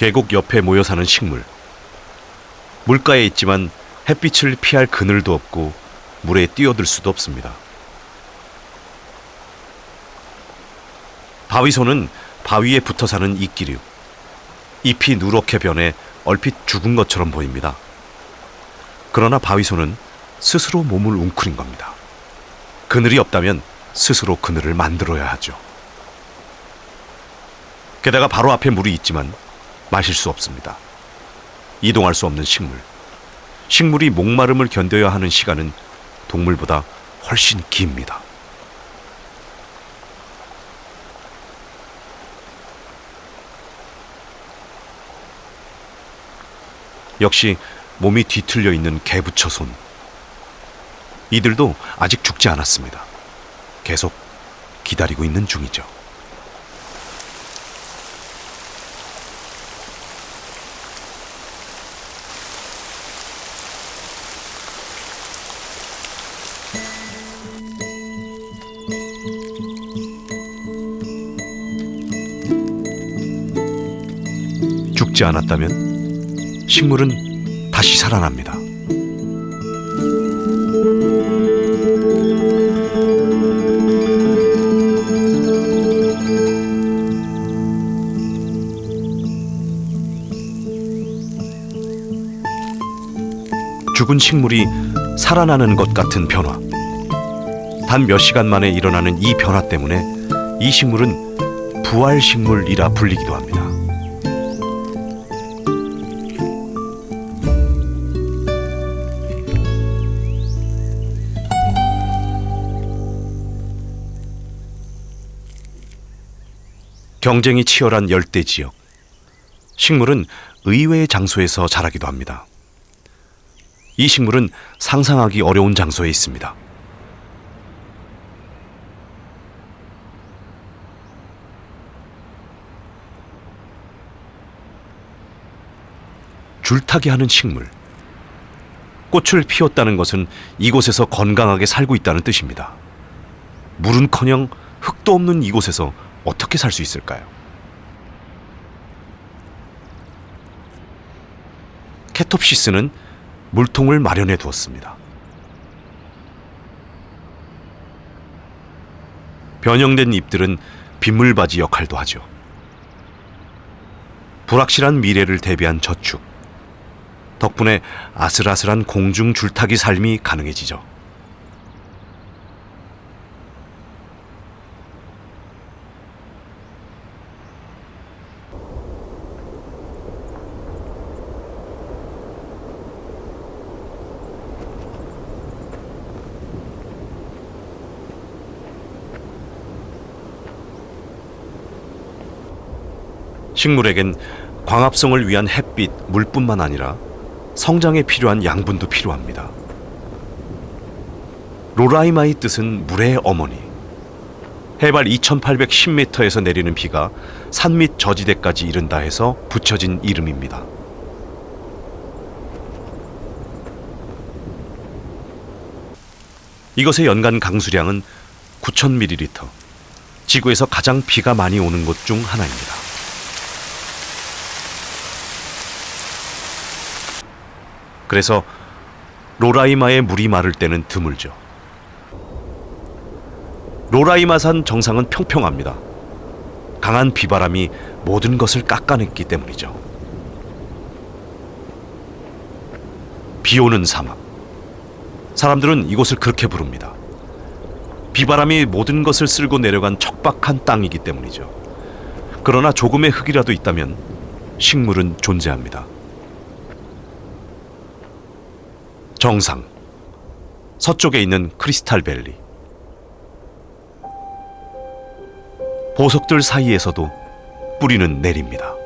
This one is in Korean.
계곡 옆에 모여 사는 식물. 물가에 있지만 햇빛을 피할 그늘도 없고 물에 뛰어들 수도 없습니다. 바위소는 바위에 붙어 사는 이끼류. 잎이 누렇게 변해 얼핏 죽은 것처럼 보입니다. 그러나 바위소는 스스로 몸을 웅크린 겁니다. 그늘이 없다면 스스로 그늘을 만들어야 하죠. 게다가 바로 앞에 물이 있지만 마실 수 없습니다. 이동할 수 없는 식물. 식물이 목마름을 견뎌야 하는 시간은 동물보다 훨씬 깁니다. 역시 몸이 뒤틀려 있는 개부처 손. 이들도 아직 죽지 않았습니다. 계속 기다리고 있는 중이죠. 죽지 않았다면 식물은 다시 살아납니다. 죽은 식물이 살아나는 것 같은 변화. 단 몇 시간 만에 일어나는 이 변화 때문에 이 식물은 부활 식물이라 불리기도 합니다. 경쟁이 치열한 열대 지역. 식물은 의외의 장소에서 자라기도 합니다. 이 식물은 상상하기 어려운 장소에 있습니다. 줄타기 하는 식물. 꽃을 피웠다는 것은 이곳에서 건강하게 살고 있다는 뜻입니다. 물은커녕 흙도 없는 이곳에서 어떻게 살 수 있을까요? 케톱시스는 물통을 마련해 두었습니다. 변형된 잎들은 빗물바지 역할도 하죠. 불확실한 미래를 대비한 저축. 덕분에 아슬아슬한 공중 줄타기 삶이 가능해지죠. 식물에겐 광합성을 위한 햇빛, 물뿐만 아니라 성장에 필요한 양분도 필요합니다. 로라이마의 뜻은 물의 어머니. 해발 2810m에서 내리는 비가 산 밑 저지대까지 이른다 해서 붙여진 이름입니다. 이것의 연간 강수량은 9,000ml. 지구에서 가장 비가 많이 오는 곳 중 하나입니다. 그래서 로라이마의 물이 마를 때는 드물죠. 로라이마산 정상은 평평합니다. 강한 비바람이 모든 것을 깎아냈기 때문이죠. 비 오는 사막. 사람들은 이곳을 그렇게 부릅니다. 비바람이 모든 것을 쓸고 내려간 척박한 땅이기 때문이죠. 그러나 조금의 흙이라도 있다면 식물은 존재합니다. 정상 서쪽에 있는 크리스탈 밸리 보석들 사이에서도 뿌리는 내립니다.